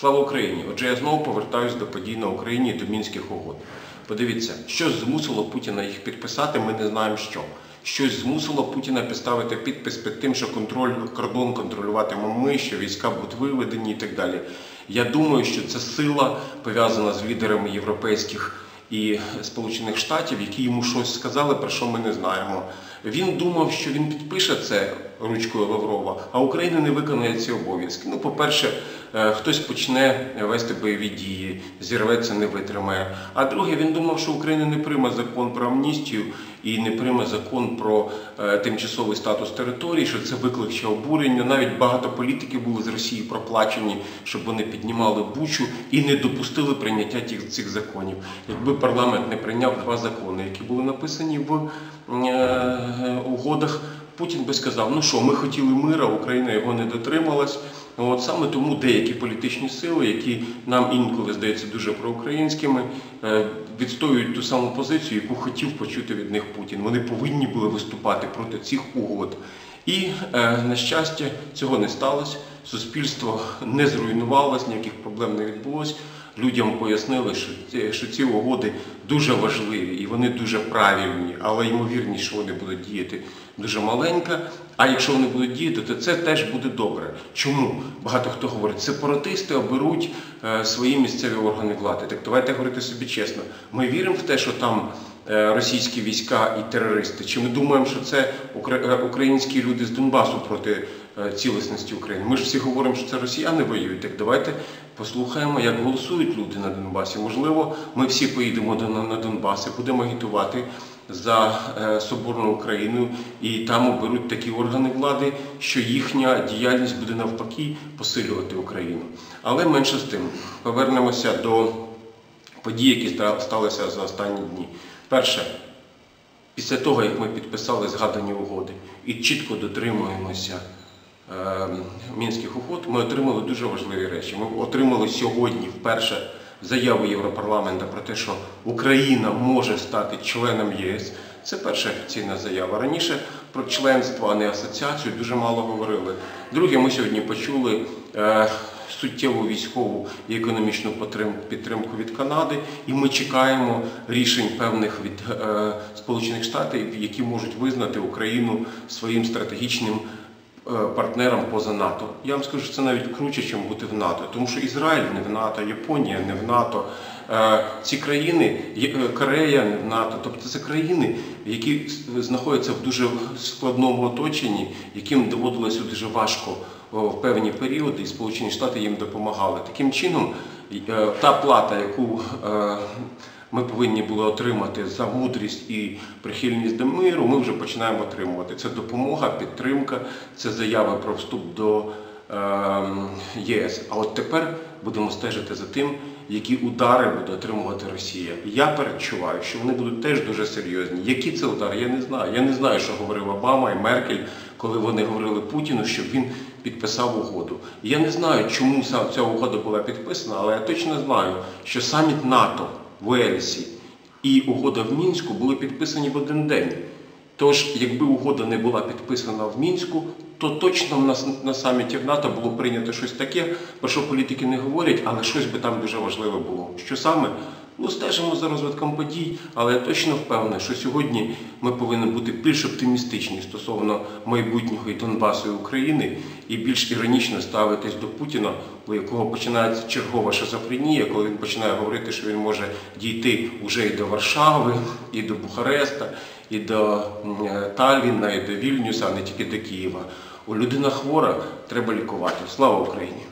Слава Україні! Отже, я знову повертаюся до подій на Україні до мінських угод. Подивіться, що змусило Путіна їх підписати, ми не знаємо що. Щось змусило Путіна підставити підпис під тим, що контроль кордон контролюватимемо ми, що війська будуть виведені і так далі. Я думаю, що це сила пов'язана з лідерами європейських і Сполучених Штатів, які йому щось сказали, про що ми не знаємо. Він думав, що він підпише це ручкою Лаврова, а Україна не виконує ці обов'язки. Ну, по-перше, е, хтось почне вести бойові дії, зірветься, не витримає. А друге, він думав, що Україна не прийме закон про амністію і не прийме закон про е, тимчасовий статус території, що це викличе обурення. Навіть багато політиків були з Росії проплачені, щоб вони піднімали бучу і не допустили прийняття цих законів. Якби парламент не прийняв два закони, які були написані в угодах. Путін би сказав, ну що, ми хотіли мира, Україна його не дотрималась. От саме тому деякі політичні сили, які нам інколи здається дуже проукраїнськими, е, відстоюють ту саму позицію, яку хотів почути від них Путін. Вони повинні були виступати проти цих угод. І, е, на щастя, цього не сталося. Суспільство не зруйнувалось, ніяких проблем не відбулось. Людям пояснили, що ці, угоди дуже важливі і вони дуже правильні, але ймовірність, що вони будуть діяти дуже маленька. А якщо вони будуть діяти, то це теж буде добре. Чому? Багато хто говорить, сепаратисти оберуть е, свої місцеві органи влади. Так давайте говорити собі чесно. Ми віримо в те, що там російські війська і терористи. Чи ми думаємо, що це е, українські люди з Донбасу проти е, цілісності України? Ми ж всі говоримо, що це росіяни воюють. Так давайте послухаємо, як голосують люди на Донбасі. Можливо, ми всі поїдемо на Донбас і будемо агітувати за е, соборну Україну, і там оберуть такі органи влади, що їхня діяльність буде навпаки посилювати Україну. Але менше з тим, повернемося до подій, які сталися за останні дні. Перше, після того, як ми підписали згадані угоди і чітко дотримуємося е, мінських угод, ми отримали дуже важливі речі. Ми отримали сьогодні вперше заяву Європарламента про те, що Україна може стати членом ЄС. Це перша офіційна заява. Раніше про членство, а не асоціацію, дуже мало говорили. Друге, ми сьогодні почули е, суттєву військову і економічну підтримку від Канади, і ми чекаємо рішень певних від е, Сполучених Штатів, які можуть визнати Україну своїм стратегічним е, партнером поза НАТО. Я вам скажу, що це навіть круче, ніж бути в НАТО, тому що Ізраїль не в НАТО, Японія не в НАТО. Е, Ці країни, е, Корея не в НАТО, тобто це країни, які знаходяться в дуже складному оточенні, яким доводилося дуже важко в певні періоди, і Сполучені Штати їм допомагали. Таким чином, та плата, яку ми повинні були отримати за мудрість і прихильність до миру, ми вже починаємо отримувати. Це допомога, підтримка, це заяви про вступ до ем, ЄС. А от тепер будемо стежити за тим, які удари буде отримувати Росія. Я передчуваю, що вони будуть теж дуже серйозні. Які це удари? Я не знаю. Я не знаю, що говорив Обама і Меркель, коли вони говорили Путіну, щоб він підписав угоду. Я не знаю, чому ця угода була підписана, але я точно знаю, що саміт НАТО в Уельсі і угода в Мінську були підписані в один день. Тож, якби угода не була підписана в Мінську, то точно на, с- на саміті в НАТО було прийнято щось таке, про що політики не говорять, але щось би там дуже важливе було. Що саме? Ну, стежимо за розвитком подій, але я точно впевнений, що сьогодні ми повинні бути більш оптимістичні стосовно майбутнього і Донбасу і України, і більш іронічно ставитись до Путіна, у якого починається чергова шизофренія, коли він починає говорити, що він може дійти вже і до Варшави, і до Бухареста, і до е, Талліна, і до Вільнюса, а не тільки до Києва. Людина хвора, треба лікувати. Слава Україні!